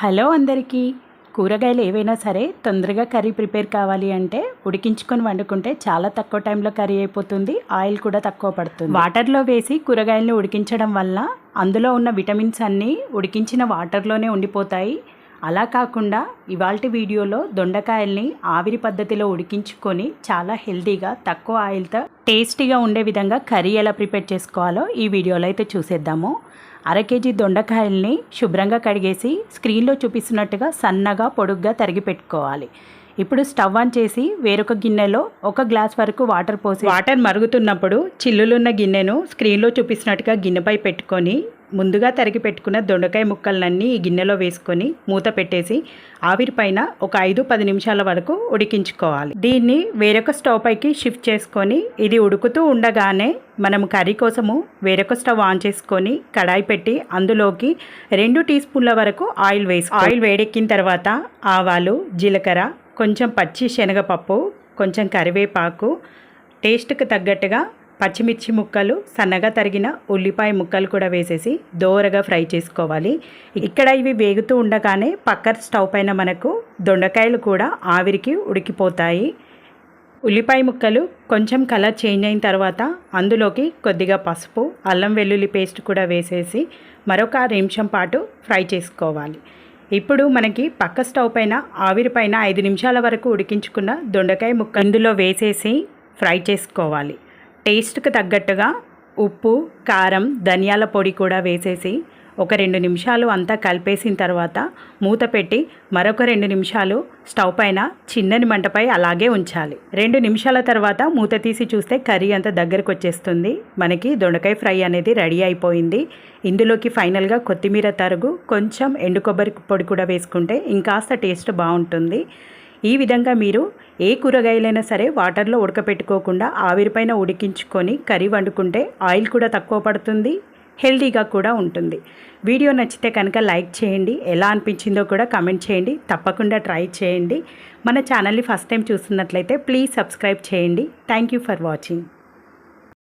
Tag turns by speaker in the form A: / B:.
A: Hello అందరికీ. కూరగాయలు ఏవైనా సరే తొందరగా కర్రీ ప్రిపేర్ కావాలి అంటే ఉడికించుకొని వండుకుంటే చాలా తక్కువ టైంలో కర్రీ అయిపోతుంది ఆయిల్ కూడా తక్కువ పడుతుంది. వాటర్లో వేసి కూరగాయలను ఉడికించడం వల్ల అందులో ఉన్న విటమిన్స్ అన్నీ ఉడికించిన వాటర్లోనే ఉండిపోతాయి. అలా కాకుండా ఇవాళ వీడియోలో దొండకాయల్ని ఆవిరి పద్ధతిలో ఉడికించుకొని చాలా హెల్తీగా తక్కువ ఆయిల్తో టేస్టీగా ఉండే విధంగా కర్రీ ఎలా ప్రిపేర్ చేసుకోవాలో ఈ వీడియోలో అయితే చూసేద్దాము. అర కేజీ దొండకాయల్ని శుభ్రంగా కడిగేసి స్క్రీన్లో చూపిస్తున్నట్టుగా సన్నగా పొడుగ్గా తరిగి పెట్టుకోవాలి. ఇప్పుడు స్టవ్ ఆన్ చేసి వేరొక గిన్నెలో ఒక గ్లాస్ వరకు వాటర్ పోసి వాటర్ మరుగుతున్నప్పుడు చిల్లులున్న గిన్నెను స్క్రీన్లో చూపిస్తున్నట్టుగా గిన్నెపై పెట్టుకొని ముందుగా తరిగి పెట్టుకున్న దొండకాయ ముక్కలన్నీ ఈ గిన్నెలో వేసుకొని మూత పెట్టేసి ఆవిరి పైన ఒక ఐదు పది నిమిషాల వరకు ఉడికించుకోవాలి. దీన్ని వేరొక స్టవ్ పైకి షిఫ్ట్ చేసుకొని ఇది ఉడుకుతూ ఉండగానే మనం కర్రీ కోసము వేరొక స్టవ్ ఆన్ చేసుకొని కడాయి పెట్టి అందులోకి రెండు టీ స్పూన్ల వరకు ఆయిల్ వేసి ఆయిల్ వేడెక్కిన తర్వాత ఆవాలు జీలకర్ర కొంచెం పచ్చి శనగపప్పు కొంచెం కరివేపాకు టేస్ట్కి తగ్గట్టుగా పచ్చిమిర్చి ముక్కలు సన్నగా తరిగిన ఉల్లిపాయ ముక్కలు కూడా వేసేసి దోరగా ఫ్రై చేసుకోవాలి. ఇక్కడ ఇవి వేగుతూ ఉండగానే పక్క స్టవ్ పైన మనకు దొండకాయలు కూడా ఆవిరికి ఉడికిపోతాయి. ఉల్లిపాయ ముక్కలు కొంచెం కలర్ చేంజ్ అయిన తర్వాత అందులోకి కొద్దిగా పసుపు అల్లం వెల్లుల్లి పేస్ట్ కూడా వేసేసి మరొక నిమిషం పాటు ఫ్రై చేసుకోవాలి. ఇప్పుడు మనకి పక్క స్టవ్ పైన ఆవిరి పైన ఐదు నిమిషాల వరకు ఉడికించుకున్న దొండకాయ ముక్క అందులో వేసేసి ఫ్రై చేసుకోవాలి. టేస్ట్కి తగ్గట్టుగా ఉప్పు కారం ధనియాల పొడి కూడా వేసేసి ఒక రెండు నిమిషాలు అంతా కలిపేసిన తర్వాత మూత పెట్టి మరొక రెండు నిమిషాలు స్టవ్ పైన చిన్నని మంటపై అలాగే ఉంచాలి. రెండు నిమిషాల తర్వాత మూత తీసి చూస్తే కర్రీ అంత దగ్గరకు వచ్చేస్తుంది. మనకి దొండకాయ ఫ్రై అనేది రెడీ అయిపోయింది. ఇందులోకి ఫైనల్గా కొత్తిమీర తరుగు కొంచెం ఎండు కొబ్బరి పొడి కూడా వేసుకుంటే ఇంకాస్త టేస్ట్ బాగుంటుంది. ఈ విధంగా మీరు ఏ కూరగాయలైనా సరే వాటర్లో ఉడకపెట్టుకోకుండా ఆవిరిపైన ఉడికించుకొని కర్రీ వండుకుంటే ఆయిల్ కూడా తక్కువ పడుతుంది హెల్దీగా కూడా ఉంటుంది. వీడియో నచ్చితే కనుక లైక్ చేయండి ఎలా అనిపించిందో కూడా కమెంట్ చేయండి తప్పకుండా ట్రై చేయండి. మన ఛానల్ని ఫస్ట్ టైం చూస్తున్నట్లయితే ప్లీజ్ సబ్స్క్రైబ్ చేయండి. Thank you for watching.